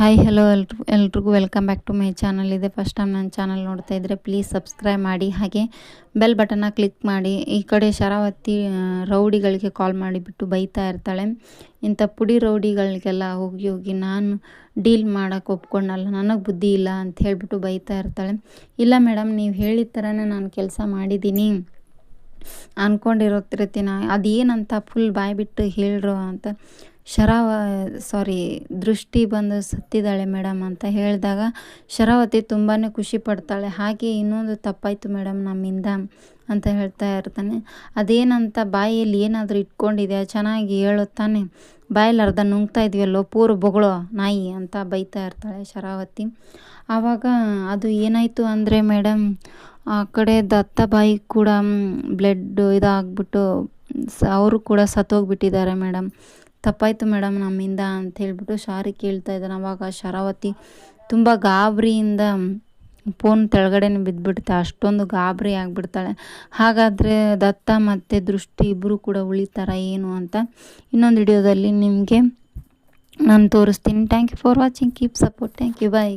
Hi hello ಎಲ್ರು, ಎಲ್ರಿಗೂ welcome back to my channel ಇದೆ ಫಸ್ಟ್ ಟೈಮ್ ನನ್ನ ಚಾನಲ್ ನೋಡ್ತಾ ಇದ್ದರೆ ಪ್ಲೀಸ್ ಸಬ್ಸ್ಕ್ರೈಬ್ ಮಾಡಿ. ಹಾಗೆ ಬೆಲ್ ಬಟನ್ನ ಕ್ಲಿಕ್ ಮಾಡಿ. ಈ ಕಡೆ ಶರಾವತಿ ರೌಡಿಗಳಿಗೆ ಕಾಲ್ ಮಾಡಿಬಿಟ್ಟು ಬೈತಾ ಇರ್ತಾಳೆ. ಇಂಥ ಪುಡಿ ರೌಡಿಗಳಿಗೆಲ್ಲ ಹೋಗಿ ಹೋಗಿ ನಾನು ಡೀಲ್ ಮಾಡೋಕ್ಕೆ ಒಪ್ಕೊಂಡಲ್ಲ, ನನಗೆ ಬುದ್ಧಿ ಇಲ್ಲ ಅಂತ ಹೇಳಿಬಿಟ್ಟು ಬೈತಾ ಇರ್ತಾಳೆ. ಇಲ್ಲ ಮೇಡಮ್ ನೀವು ಹೇಳಿದ ಥರನೇ ನಾನು ಕೆಲಸ ಮಾಡಿದ್ದೀನಿ. ಅಂದ್ಕೊಂಡಿರೋತಿರ್ತೀನಿ ಅದೇನಂತ ಫುಲ್ ಬಾಯ್ಬಿಟ್ಟು ಹೇಳ್ರು ಅಂತ. ಶರಾವ ಸಾರಿ ದೃಷ್ಟಿ ಬಂದು ಸತ್ತಿದ್ದಾಳೆ ಮೇಡಮ್ ಅಂತ ಹೇಳಿದಾಗ ಶರಾವತಿ ತುಂಬಾ ಖುಷಿ ಪಡ್ತಾಳೆ. ಹಾಗೆ ಇನ್ನೊಂದು ತಪ್ಪಾಯಿತು ಮೇಡಮ್ ನಮ್ಮಿಂದ ಅಂತ ಹೇಳ್ತಾ ಇರ್ತಾನೆ. ಅದೇನಂತ ಬಾಯಲ್ಲಿ ಏನಾದರೂ ಇಟ್ಕೊಂಡಿದೆ ಚೆನ್ನಾಗಿ ಹೇಳುತ್ತಾನೆ. ತಾನೆ ಬಾಯಲ್ಲಿ ಅರ್ಧ ನುಂಗ್ತಾ ಇದೆಯಲ್ಲೋ ಪೂರು ಬೊಗಳೋ ನಾಯಿ ಅಂತ ಬೈತಾ ಇರ್ತಾಳೆ ಶರಾವತಿ. ಆವಾಗ ಅದು ಏನಾಯಿತು ಅಂದರೆ ಮೇಡಮ್ ಆ ಕಡೆ ದತ್ತ ಬಾಯಿ ಕೂಡ ಬ್ಲಡ್ ಇದಾಗ್ಬಿಟ್ಟು ಅವರು ಕೂಡ ಸತ್ತೋಗ್ಬಿಟ್ಟಿದ್ದಾರೆ ಮೇಡಮ್ ತಪ್ಪಾಯಿತು ಮೇಡಮ್ ನಮ್ಮಿಂದ ಅಂತ ಹೇಳ್ಬಿಟ್ಟು ಶಾರಿ ಕೇಳ್ತಾ ಇದ್ದಾನೆ ಅವಾಗ ಶರಾವತಿ ತುಂಬ ಗಾಬರಿಯಿಂದ ಫೋನ್ ತೆಳಗಡೆನೇ ಬಿದ್ದುಬಿಡುತ್ತೆ ಅಷ್ಟೊಂದು ಗಾಬರಿ ಆಗಿಬಿಡ್ತಾಳೆ. ಹಾಗಾದರೆ ದತ್ತ ಮತ್ತು ದೃಷ್ಟಿ ಇಬ್ಬರು ಕೂಡ ಉಳಿತಾರ ಏನು ಅಂತ ಇನ್ನೊಂದು ವಿಡಿಯೋದಲ್ಲಿ ನಿಮಗೆ ನಾನು ತೋರಿಸ್ತೀನಿ. Thank you for watching keep support thank you bye